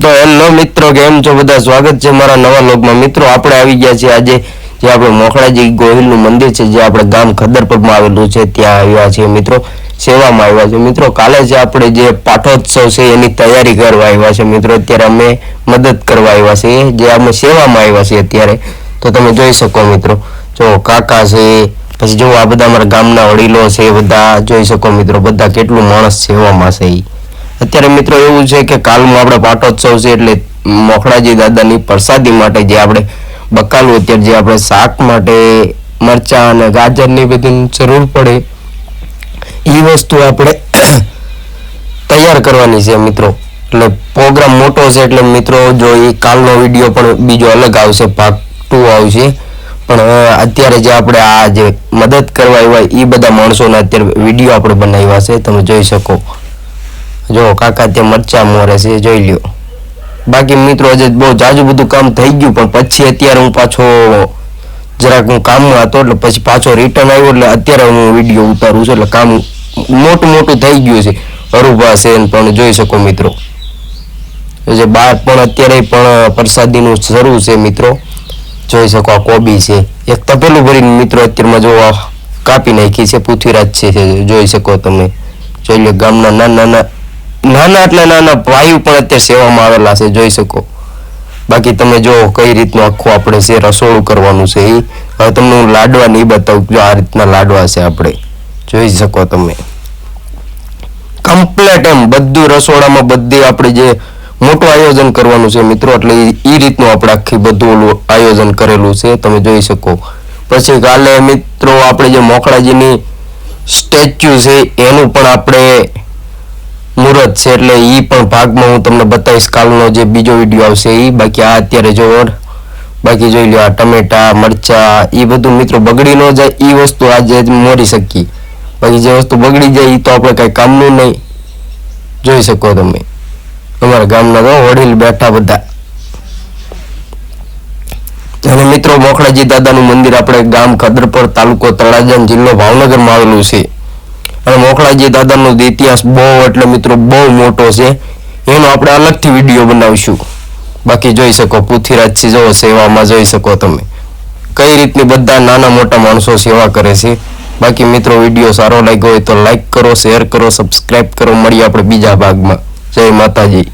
તો હેલો મિત્રો, કેમ છો? બધા સ્વાગત છે મારા નવા લોગમાં મિત્રો, આપણે આવી ગયા છીએ આજે જે આપણે મોખડાજી ગોહિલનું મંદિર છે, જે આપણે ગામ ખદરપુરમાં આવેલું છે, ત્યાં આવ્યા છીએ મિત્રો, સેવામાં આવ્યા છે મિત્રો, કાલે જે આપણે જે પાઠોત્સવ છે, એની તૈયારી કરવા આવ્યા છે મિત્રો, અત્યારે અમે મદદ કરવા આવ્યા છીએ, જે અમે સેવામાં આવ્યા છીએ અત્યારે. તો તમે જોઈ શકો મિત્રો. જો કાકા છે, પછી જો આ બધા અમારા ગામના વડીલો છે એ બધા જોઈ શકો મિત્રો, બધા કેટલું માણસ સેવામાં છે ઈ. અત્યારે મિત્રો એવું છે કે કાલમાં આપણે પાટોત્સવ છે એટલે મોખડાજી દાદાની પ્રસાદી માટે જે આપણે બકાલું અત્યારે જે આપણે શાક માટે મરચા અને ગાજરની બધી જરૂર પડે એ વસ્તુ આપણે તૈયાર કરવાની છે મિત્રો. એટલે પ્રોગ્રામ મોટો છે એટલે મિત્રો જો એ કાલનો વીડિયો પણ બીજો અલગ આવશે, ભાગ ટુ આવશે. પણ અત્યારે જે આપણે આ જે મદદ કરવા આવ્યા એ બધા માણસોના અત્યારે વીડિયો આપણે બનાવ્યા છે, તમે જોઈ શકો. જો કાકા ત્યાં મરચા મોરે છે જોઈ લ્યો. બાકી મિત્રો આજે બહુ જાજુ બધું કામ થઈ ગયું, પણ પછી અત્યારે હું પાછો જરાક હું કામમાં હતો, એટલે પછી પાછો રિટર્ન આવ્યો, એટલે અત્યારે હું વીડિયો ઉતારું છું, એટલે કામ મોટું મોટું થઈ ગયું છે. અરુભા છે પણ જોઈ શકો મિત્રો. જે બહાર પણ અત્યારે પણ પ્રસાદીનું શરૂ છે મિત્રો. જોઈ શકો આ કોબી છે. એક તપેલું ભરીને મિત્રો અત્યારમાં જો કાપી નાખી છે, પૃથ્વીરાજ છે, જોઈ શકો તમે. જોઈ લો ગામના નાના નાના નાના એટલે નાના ભાઈઓ પણ અત્યારે સેવામાં આવેલા છે, જોઈ શકો. બાકી તમે જો કઈ રીતનું આખું આપણે છે, રસોડું કરવાનું છે એ હવે તમને હું લાડવા નહીં બતાવું જો આ રીતના લાડવા છે આપણે. જોઈ શકો તમે. કમ્પ્લેટ એમ, બધું રસોડામાં બધી આપણે જે મોટું આયોજન કરવાનું છે મિત્રો, એટલે એ રીતનું આપણે આખી બધું આયોજન કરેલું છે, તમે જોઈ શકો. પછી કાલે મિત્રો આપણે જે મોકળાજીની સ્ટેચ્યુ છે, એનું પણ આપણે મુહૂર્ત છે એટલે એ પણ ભાગમાં હું તમને બતાવીશ કાલનો જે બીજો વીડિયો આવશે એ બાકી આ અત્યારે જો બાકી જોઈ લો આ ટમેટા, મરચા એ બધું મિત્રો બગડી ન જાય એ વસ્તુ આજે જ મોરી શકીએ. બાકી જે વસ્તુ બગડી જાય એ તો આપણે કાંઈ કામનું નહીં. જોઈ શકો તમે. અમારા ગામના તો વડીલ બેઠા બધા. અને મિત્રો મોખડાજી દાદાનું મંદિર આપણે ગામ કદરપર તાલુકો તળાજા જિલ્લો ભાવનગરમાં આવેલું છે. અને મોખળાજી દાદાનો ઇતિહાસ બહુ એટલે મિત્રો બહુ મોટો છે. એનો આપણે અલગથી વીડિયો બનાવીશું. બાકી જોઈ શકો પૃથ્વીરાજથી જો સેવામાં જોઈ શકો તમે. કઈ રીતની બધા નાના મોટા માણસો સેવા કરે છે. બાકી મિત્રો વીડિયો સારો લાગ્યો હોય તો લાઈક કરો, શેર કરો સબસ્ક્રાઈબ કરો. મળીએ આપણે બીજા ભાગમાં. જય માતાજી.